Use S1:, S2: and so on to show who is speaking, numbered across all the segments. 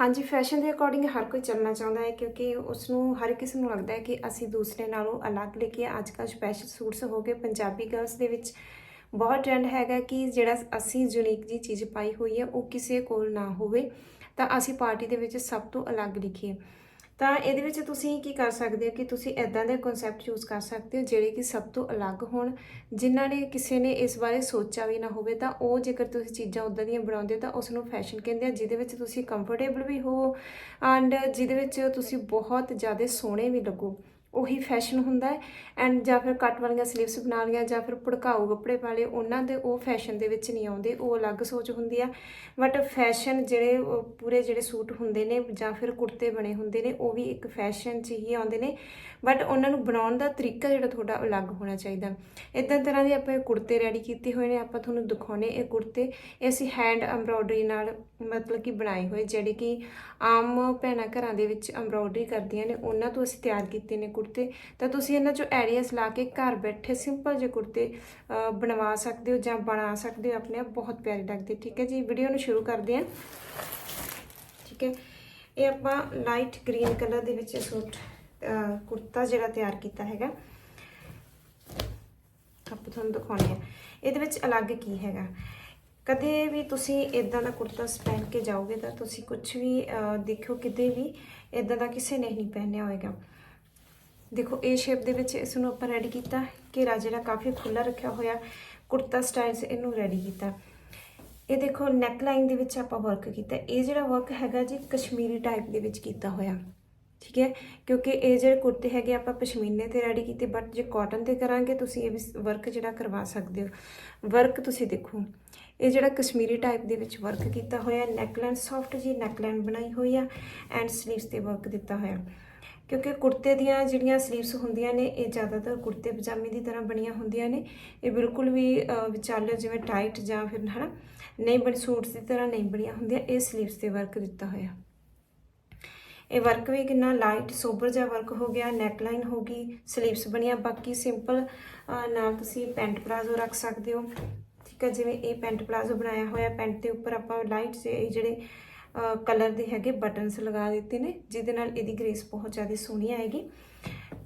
S1: ਹਾਂਜੀ ਫੈਸ਼ਨ ਦੇ ਅਕੋਰਡਿੰਗ ਹਰ ਕੋਈ ਚੱਲਣਾ ਚਾਹੁੰਦਾ ਹੈ ਕਿਉਂਕਿ ਉਸ ਨੂੰ ਹਰ ਕਿਸੇ ਨੂੰ ਲੱਗਦਾ ਹੈ ਕਿ ਅਸੀਂ ਦੂਸਰੇ ਨਾਲੋਂ ਅਲੱਗ ਲਿਖੀਏ ਅੱਜ ਕੱਲ੍ਹ ਸਪੈਸ਼ਲ ਸੂਟਸ ਹੋ ਗਏ। ਪੰਜਾਬੀ ਗਰਲਸ ਦੇ ਵਿੱਚ ਬਹੁਤ ਟ੍ਰੈਂਡ ਹੈਗਾ ਕਿ ਜਿਹੜਾ ਅਸੀਂ ਯੂਨੀਕ ਜੀ ਚੀਜ਼ ਪਾਈ ਹੋਈ ਹੈ, ਉਹ ਕਿਸੇ ਕੋਲ ਨਾ ਹੋਵੇ। ਤਾਂ ਅਸੀਂ ਪਾਰਟੀ ਦੇ ਵਿੱਚ ਸਭ ਤੋਂ ਅਲੱਗ ਲਿਖੀਏ। ਤਾਂ ਇਹਦੇ ਵਿੱਚ ਤੁਸੀਂ ਕੀ ਕਰ ਸਕਦੇ ਹੋ ਕਿ ਤੁਸੀਂ ਇਦਾਂ ਦੇ ਕਨਸੈਪਟ ਯੂਜ਼ ਕਰ ਸਕਦੇ ਹੋ ਜਿਹੜੇ ਕਿ ਸਭ ਤੋਂ ਅਲੱਗ ਹੋਣ। ਜਿਨ੍ਹਾਂ ਨੇ ਕਿਸੇ ਨੇ ਇਸ ਬਾਰੇ ਸੋਚਿਆ ਵੀ ਨਾ ਹੋਵੇ ਤਾਂ ਉਹ ਜੇਕਰ ਤੁਸੀਂ ਚੀਜ਼ਾਂ ਉਦਾਂ ਦੀਆਂ ਬਣਾਉਂਦੇ ਹੋ ਤਾਂ ਉਸ ਨੂੰ ਫੈਸ਼ਨ ਕਹਿੰਦੇ ਆ, ਜਿਹਦੇ ਵਿੱਚ ਤੁਸੀਂ ਕੰਫਰਟੇਬਲ ਵੀ ਹੋ ਐਂਡ ਜਿਹਦੇ ਵਿੱਚ ਤੁਸੀਂ ਬਹੁਤ ਜ਼ਿਆਦਾ ਸੋਹਣੇ ਵੀ ਲੱਗੋ। ਉਹੀ ਫੈਸ਼ਨ ਹੁੰਦਾ ਹੈ। ਐਂਡ ਜਾਂ ਫਿਰ ਕੱਟ ਵਾਲੀਆਂ ਸਲੀਵਸ ਬਣਾ ਲਈਆਂ ਜਾਂ ਫਿਰ ਭੜਕਾਊ ਕੱਪੜੇ ਪਾ ਲਏ, ਉਹਨਾਂ ਦੇ ਉਹ ਫੈਸ਼ਨ ਦੇ ਵਿੱਚ ਨਹੀਂ ਆਉਂਦੇ, ਉਹ ਅਲੱਗ ਸੋਚ ਹੁੰਦੀ ਆ। ਬਟ ਫੈਸ਼ਨ ਜਿਹੜੇ ਪੂਰੇ ਜਿਹੜੇ ਸੂਟ ਹੁੰਦੇ ਨੇ ਜਾਂ ਫਿਰ ਕੁੜਤੇ ਬਣੇ ਹੁੰਦੇ ਨੇ, ਉਹ ਵੀ ਇੱਕ ਫੈਸ਼ਨ 'ਚ ਹੀ ਆਉਂਦੇ ਨੇ। ਬਟ ਉਹਨਾਂ ਨੂੰ ਬਣਾਉਣ ਦਾ ਤਰੀਕਾ ਜਿਹੜਾ ਤੁਹਾਡਾ ਅਲੱਗ ਹੋਣਾ ਚਾਹੀਦਾ। ਇਦਾਂ ਤਰ੍ਹਾਂ ਦੇ ਆਪਾਂ ਇਹ ਕੁੜਤੇ ਰੈਡੀ ਕੀਤੇ ਹੋਏ ਨੇ, ਆਪਾਂ ਤੁਹਾਨੂੰ ਦਿਖਾਉਣੇ ਇਹ ਕੁੜਤੇ। ਇਹ ਅਸੀਂ ਹੈਂਡ ਐਮਬ੍ਰੋਇਡਰੀ ਨਾਲ ਮਤਲਬ ਕਿ ਬਣਾਏ ਹੋਏ, ਜਿਹੜੇ ਕਿ ਆਮ ਭੈਣਾਂ ਘਰਾਂ ਦੇ ਵਿੱਚ ਐਮਬ੍ਰੋਇਡਰੀ ਕਰਦੀਆਂ ਨੇ, ਉਹਨਾਂ ਤੋਂ ਅਸੀਂ ਤਿਆਰ ਕੀਤੇ ਨੇ ਕੁੜਤੇ ਤਾਂ ਤੁਸੀਂ ਇਹਨਾਂ ਚੋਂ ਐਰੀਆਸ ਲਾ ਕੇ ਘਰ ਬੈਠੇ ਸਿੰਪਲ ਜਿਹੇ ਕੁੜਤੇ ਬਣਵਾ ਸਕਦੇ ਹੋ ਜਾਂ ਬਣਾ ਸਕਦੇ ਹੋ ਆਪਣੇ ਆਪ ਬਹੁਤ ਪਿਆਰੇ ਲੱਗਦੇ ਠੀਕ ਹੈ ਜੀ? ਵੀਡੀਓ ਨੂੰ ਸ਼ੁਰੂ ਕਰਦੇ ਹਾਂ। ਠੀਕ ਹੈ? ਇਹ ਆਪਾਂ ਲਾਈਟ ਗ੍ਰੀਨ ਕਲਰ ਦੇ ਵਿੱਚ ਸੂਟ ਕੁੜਤਾ ਜਿਹੜਾ ਤਿਆਰ ਕੀਤਾ ਹੈਗਾ। ਆਪਾਂ ਤੁਹਾਨੂੰ ਦਿਖਾਉਂਦੇ ਆ ਇਹਦੇ ਵਿੱਚ ਅਲੱਗ ਕੀ ਹੈਗਾ? ਕਦੇ ਵੀ ਤੁਸੀਂ ਇਦਾਂ ਦਾ ਕੁੜਤਾ ਪਹਿਨ ਕੇ ਜਾਓਗੇ ਤਾਂ ਤੁਸੀਂ ਕੁਝ ਵੀ ਅਹ, ਦੇਖੋ ਕਿਤੇ ਵੀ ਇਦਾਂ ਦਾ ਕਿਸੇ ਨੇ ਨਹੀਂ ਪਹਿਨਿਆ ਹੋਏਗਾ। ਦੇਖੋ ਇਹ ਸ਼ੇਪ ਦੇ ਵਿੱਚ ਇਸ ਨੂੰ ਆਪਾਂ ਰੈਡੀ ਕੀਤਾ ਘੇਰਾ ਜਿਹੜਾ ਕਾਫੀ ਖੁੱਲਾ ਰੱਖਿਆ ਹੋਇਆ ਕੁੜਤਾ ਸਟਾਈਲ 'ਚ ਇਹਨੂੰ ਰੈਡੀ ਕੀਤਾ ਇਹ ਦੇਖੋ ਨੈਕ ਲਾਈਨ ਦੇ ਵਿੱਚ ਆਪਾਂ ਵਰਕ ਕੀਤਾ ਇਹ ਜਿਹੜਾ ਵਰਕ ਹੈਗਾ ਜੀ, ਕਸ਼ਮੀਰੀ ਟਾਈਪ ਦੇ ਵਿੱਚ ਕੀਤਾ ਹੋਇਆ। ਠੀਕ ਹੈ? ਕਿਉਂਕਿ ਇਹ ਜਿਹੜੇ ਕੁੜਤੇ ਹੈਗੇ ਆਪਾਂ ਪਸ਼ਮੀਨੇ ਤੇ ਰੈਡੀ ਕੀਤੇ ਬਟ ਜੇ ਕਾਟਨ ਤੇ ਕਰਾਂਗੇ, ਤੁਸੀਂ ਇਹ ਵੀ ਵਰਕ ਜਿਹੜਾ ਕਰਵਾ ਸਕਦੇ ਹੋ। ਵਰਕ ਤੁਸੀਂ ਦੇਖੋ। ਇਹ ਜਿਹੜਾ ਕਸ਼ਮੀਰੀ ਟਾਈਪ ਦੇ ਵਿੱਚ ਵਰਕ ਕੀਤਾ ਹੋਇਆ ਨੈਕਲਾਈਨ ਸੌਫਟ ਜੀ ਨੈਕਲਾਈਨ ਬਣਾਈ ਹੋਈ ਆ ਐਂਡ ਸਲੀਵਸ ਤੇ ਵਰਕ ਦਿੱਤਾ ਹੋਇਆ। ਕਿਉਂਕਿ ਕੁੜਤੇ ਦੀਆਂ ਜਿਹੜੀਆਂ ਸਲੀਵਸ ਹੁੰਦੀਆਂ ਨੇ ਇਹ ਜ਼ਿਆਦਾਤਰ ਕੁੜਤੇ ਪਜਾਮੇ ਦੀ ਤਰ੍ਹਾਂ ਬਣੀਆਂ ਹੁੰਦੀਆਂ ਨੇ। ਇਹ ਬਿਲਕੁਲ ਵੀ ਅਹ, ਵਿਚਾਲੇ ਜਿਵੇਂ ਟਾਈਟ ਜਾਂ ਫਿਰ ਹਨਾ ਨਹੀਂ ਬਣ ਸੂਟਸ ਦੀ ਤਰ੍ਹਾਂ ਨਹੀਂ ਬਣੀਆਂ ਹੁੰਦੀਆਂ ਇਹ ਸਲੀਵਸ ਤੇ ਵਰਕ ਦਿੱਤਾ ਹੋਇਆ। ਇਹ ਵਰਕ ਵੀ ਕਿੰਨਾ ਲਾਈਟ ਸੋਬਰ ਜਿਹਾ ਵਰਕ ਹੋ ਗਿਆ ਨੈਕ ਲਾਈਨ ਹੋ ਗਈ ਸਲੀਵਸ ਬਣੀਆਂ ਬਾਕੀ ਸਿੰਪਲ ਨਾਲ ਤੁਸੀਂ ਪੈਂਟ ਪਲਾਜ਼ੋ ਰੱਖ ਸਕਦੇ ਹੋ। ਠੀਕ ਹੈ ਜਿਵੇਂ ਇਹ ਪੈਂਟ ਪਲਾਜ਼ੋ ਬਣਾਇਆ ਹੋਇਆ ਪੈਂਟ ਦੇ ਉੱਪਰ ਆਪਾਂ ਲਾਈਟ ਜਿਹੇ ਜਿਹੜੇ ਕਲਰ ਦੇ ਹੈਗੇ ਬਟਨਸ ਲਗਾ ਦਿੱਤੇ ਨੇ, ਜਿਹਦੇ ਨਾਲ ਇਹਦੀ ਗ੍ਰੇਸ ਬਹੁਤ ਜ਼ਿਆਦਾ ਸੋਹਣੀ ਆਏਗੀ।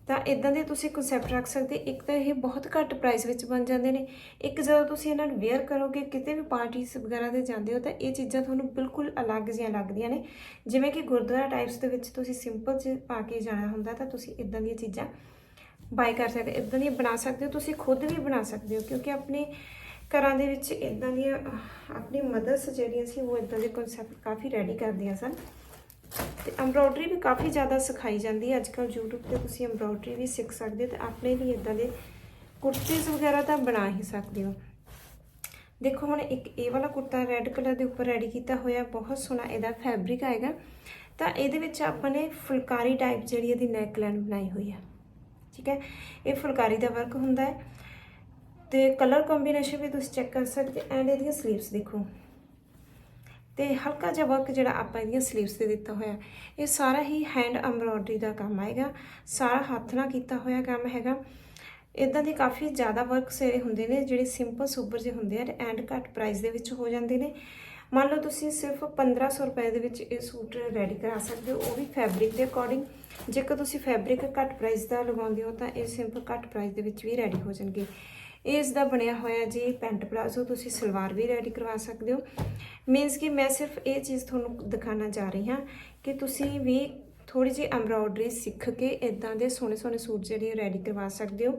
S1: ਤਾਂ ਇਦਾਂ ਦੇ ਤੁਸੀਂ ਕਨਸੈਪਟ ਰੱਖ ਸਕਦੇ, ਇੱਕ ਤਾਂ ਇਹ ਬਹੁਤ ਘੱਟ ਪ੍ਰਾਈਸ ਵਿੱਚ ਬਣ ਜਾਂਦੇ ਨੇ। ਇੱਕ ਜਦੋਂ ਤੁਸੀਂ ਇਹਨਾਂ ਨੂੰ ਵੇਅਰ ਕਰੋਗੇ, ਕਿਤੇ ਵੀ ਪਾਰਟੀਆਂ ਵਗੈਰਾ ਤੇ ਜਾਂਦੇ ਹੋ, ਤਾਂ ਇਹ ਚੀਜ਼ਾਂ ਤੁਹਾਨੂੰ ਬਿਲਕੁਲ ਅਲੱਗ ਜਿਹੀਆਂ ਲੱਗਦੀਆਂ ਨੇ। ਜਿਵੇਂ ਕਿ ਗੁਰਦੁਆਰਾ ਟਾਈਪਸ ਦੇ ਵਿੱਚ ਤੁਸੀਂ ਸਿੰਪਲ ਜਿਹੇ ਪਾ ਕੇ ਜਾਣਾ ਹੁੰਦਾ, ਤਾਂ ਤੁਸੀਂ ਇਦਾਂ ਦੀਆਂ ਚੀਜ਼ਾਂ ਬਾਈ ਕਰ ਸਕਦੇ ਇਦਾਂ ਦੀਆਂ ਬਣਾ ਸਕਦੇ ਹੋ, ਤੁਸੀਂ ਖੁਦ ਵੀ ਬਣਾ ਸਕਦੇ ਹੋ, ਕਿਉਂਕਿ ਆਪਣੇ ਘਰਾਂ ਦੇ ਵਿੱਚ ਇਦਾਂ ਦੀਆਂ ਆਪਣੀ ਮਦਰਸ ਜਿਹੜੀਆਂ ਸੀ, ਉਹ ਇਦਾਂ ਦੇ ਕਨਸੈਪਟ ਕਾਫੀ ਰੈਡੀ ਕਰਦੀਆਂ ਸਨ। ਤੇ ਐਮਬ੍ਰੋਇਡਰੀ ਵੀ ਕਾਫੀ ਜ਼ਿਆਦਾ ਸਿਖਾਈ ਜਾਂਦੀ ਹੈ। ਅੱਜਕੱਲ YouTube ਤੇ ਤੁਸੀਂ ਐਮਬ੍ਰੋਇਡਰੀ ਵੀ ਸਿੱਖ ਸਕਦੇ ਹੋ ਤੇ ਆਪਣੇ ਵੀ ਇਦਾਂ ਦੇ ਕੁਰਤੀਜ਼ ਵਗੈਰਾ ਤਾਂ ਬਣਾ ਹੀ ਸਕਦੇ ਹੋ। ਦੇਖੋ ਹੁਣ ਇੱਕ ਇਹ ਵਾਲਾ ਕੁੜਤਾ ਰੈੱਡ ਕਲਰ ਦੇ ਉੱਪਰ ਰੈਡੀ ਕੀਤਾ ਹੋਇਆ, ਬਹੁਤ ਸੋਹਣਾ ਇਹਦਾ ਫੈਬਰਿਕ ਆਏਗਾ। ਤਾਂ ਇਹਦੇ ਵਿੱਚ ਆਪਾਂ ਨੇ ਫੁਲਕਾਰੀ ਟਾਈਪ ਜਿਹੜੀ ਇਹਦੀ ਨੈਕ ਬਣਾਈ ਹੋਈ ਹੈ। ਠੀਕ ਹੈ? ਇਹ ਫੁਲਕਾਰੀ ਦਾ ਵਰਕ ਹੁੰਦਾ ਹੈ। ਤੇ ਕਲਰ ਕੰਬੀਨੇਸ਼ਨ ਵੀ ਤੁਸੀਂ ਚੈੱਕ ਕਰ ਸਕਦੇ ਐਂਡ ਇਹਦੀਆਂ ਸਲੀਵਸ ਦੇਖੋ। ਤੇ ਹਲਕਾ ਜਿਹਾ ਵਰਕ ਜਿਹੜਾ ਆਪਾਂ ਇਹਦੀਆਂ ਸਲੀਵਸ ਤੇ ਦਿੱਤਾ ਹੋਇਆ, ਇਹ ਸਾਰਾ ਹੀ ਹੈਂਡ ਐਮਬ੍ਰੋਇਡਰੀ ਦਾ ਕੰਮ ਆਏਗਾ। ਸਾਰਾ ਹੱਥ ਨਾਲ ਕੀਤਾ ਹੋਇਆ ਕੰਮ ਹੈਗਾ। ਇਦਾਂ ਦੇ ਕਾਫੀ ਜ਼ਿਆਦਾ ਵਰਕ ਸੇਰੇ ਹੁੰਦੇ ਨੇ, ਜਿਹੜੇ ਸਿੰਪਲ ਸੁਪਰ ਜਿਹੇ ਹੁੰਦੇ ਆ ਐਂਡ ਘੱਟ ਪ੍ਰਾਈਸ ਦੇ ਵਿੱਚ ਹੋ ਜਾਂਦੇ ਨੇ। ਮੰਨ ਲਓ ਤੁਸੀਂ ਸਿਰਫ 1500 ਰੁਪਏ ਦੇ ਵਿੱਚ ਇਹ ਸੂਟ ਰੈਡੀ ਕਰਾ ਸਕਦੇ ਹੋ, ਉਹ ਵੀ ਫੈਬਰਿਕ ਦੇ ਅਕੋਰਡਿੰਗ ਜੇਕਰ ਤੁਸੀਂ ਫੈਬਰਿਕ ਘੱਟ ਪ੍ਰਾਈਸ ਦਾ ਲਗਾਉਂਦੇ ਹੋ ਤਾਂ ਇਹ ਸਿੰਪਲ ਘੱਟ ਪ੍ਰਾਈਸ ਦੇ ਵਿੱਚ ਵੀ ਰੈਡੀ ਹੋ ਜਾਣਗੇ। ਇਸ ਦਾ ਬਣਿਆ ਹੋਇਆ ਜੀ ਪੈਂਟ ਪਲਾਜ਼ੋ, ਤੁਸੀਂ ਸਲਵਾਰ ਵੀ ਰੈਡੀ ਕਰਵਾ ਸਕਦੇ ਹੋ। ਮੀਨਸ ਕਿ ਮੈਂ ਸਿਰਫ ਇਹ ਚੀਜ਼ ਤੁਹਾਨੂੰ ਦਿਖਾਉਣਾ ਜਾ ਰਹੀ ਹਾਂ ਕਿ ਤੁਸੀਂ ਵੀ ਥੋੜੀ ਜਿਹੀ ਐਮਬ੍ਰੋਇਡਰੀ ਸਿੱਖ ਕੇ ਇਦਾਂ ਦੇ ਸੋਹਣੇ ਸੋਹਣੇ ਸੂਟ ਜਿਹੜੇ ਰੈਡੀ ਕਰਵਾ ਸਕਦੇ ਹੋ।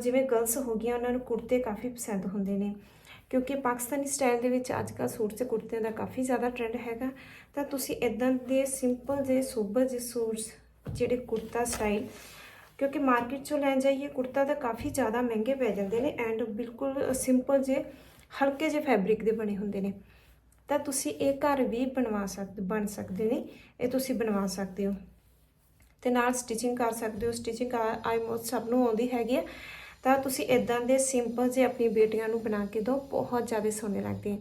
S1: ਜਿਵੇਂ ਗਰਲਸ ਹੋ ਗਈਆਂ, ਉਹਨਾਂ ਨੂੰ ਕੁੜਤੇ ਕਾਫੀ ਪਸੰਦ ਹੁੰਦੇ ਨੇ। ਕਿਉਂਕਿ ਪਾਕਿਸਤਾਨੀ ਸਟਾਈਲ ਦੇ ਵਿੱਚ ਅੱਜ ਕੱਲ੍ਹ ਸੂਟ ਤੇ ਕੁੜਤਿਆਂ ਦਾ ਕਾਫੀ ਜ਼ਿਆਦਾ ਟ੍ਰੈਂਡ ਹੈਗਾ। ਤਾਂ ਤੁਸੀਂ ਇਦਾਂ ਦੇ ਸਿੰਪਲ ਜੇ ਸੋਬਰ ਜਿਹੇ ਸੂਟਸ ਜਿਹੜੇ ਕੁੜਤਾ ਸਟਾਈਲ ਕਿਉਂਕਿ ਮਾਰਕੀਟ ਚੋਂ ਲੈ ਜਾਈਏ, ਕੁੜਤਾ ਤਾਂ ਕਾਫੀ ਜ਼ਿਆਦਾ ਮਹਿੰਗੇ ਪੈ ਜਾਂਦੇ ਨੇ ਐਂਡ ਬਿਲਕੁਲ ਸਿੰਪਲ ਜੇ, ਹਲਕੇ ਜਿਹੇ ਫੈਬਰਿਕ ਦੇ ਬਣੇ ਹੁੰਦੇ ਨੇ। ਤਾਂ ਤੁਸੀਂ ਇਹ ਘਰ ਵੀ ਬਣਵਾ ਸਕਦੇ ਬਣ ਸਕਦੇ ਨੇ, ਇਹ ਤੁਸੀਂ ਬਣਵਾ ਸਕਦੇ ਹੋ। ਤੇ ਨਾਲ ਸਟਿਚਿੰਗ ਕਰ ਸਕਦੇ ਹੋ ਸਟਿਚਿੰਗ ਆਲਮੋਸਟ ਸਭ ਨੂੰ ਆਉਂਦੀ ਹੈਗੀ ਆ। ਤਾਂ ਤੁਸੀਂ ਇਦਾਂ ਦੇ ਸਿੰਪਲ ਜੇ ਆਪਣੀ ਬੇਟੀਆਂ ਨੂੰ ਬਣਾ ਕੇ ਦਿਓ, ਬਹੁਤ ਜ਼ਿਆਦਾ ਸੋਹਣੇ ਲੱਗਦੇ ਆ।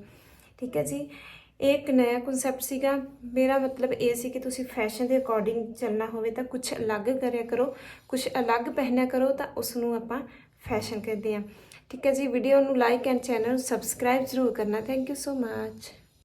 S1: ਠੀਕ ਹੈ ਜੀ? ਇਹ ਇੱਕ ਨਵਾਂ ਕਨਸੈਪਟ ਸੀਗਾ। ਮੇਰਾ ਮਤਲਬ ਇਹ ਸੀ ਕਿ ਤੁਸੀਂ ਫੈਸ਼ਨ ਦੇ ਅਕੋਰਡਿੰਗ ਚੱਲਣਾ ਹੋਵੇ ਤਾਂ ਕੁਝ ਅਲੱਗ ਕਰਿਆ ਕਰੋ ਕੁਝ ਅਲੱਗ ਪਹਿਨਿਆ ਕਰੋ ਤਾਂ ਉਸ ਨੂੰ ਆਪਾਂ ਫੈਸ਼ਨ ਕਹਿੰਦੇ ਆ ਠੀਕ ਹੈ ਜੀ ਵੀਡੀਓ ਨੂੰ ਲਾਈਕ ਐਂਡ ਚੈਨਲ ਨੂੰ ਸਬਸਕ੍ਰਾਈਬ ਜ਼ਰੂਰ ਕਰਨਾ। Thank you so much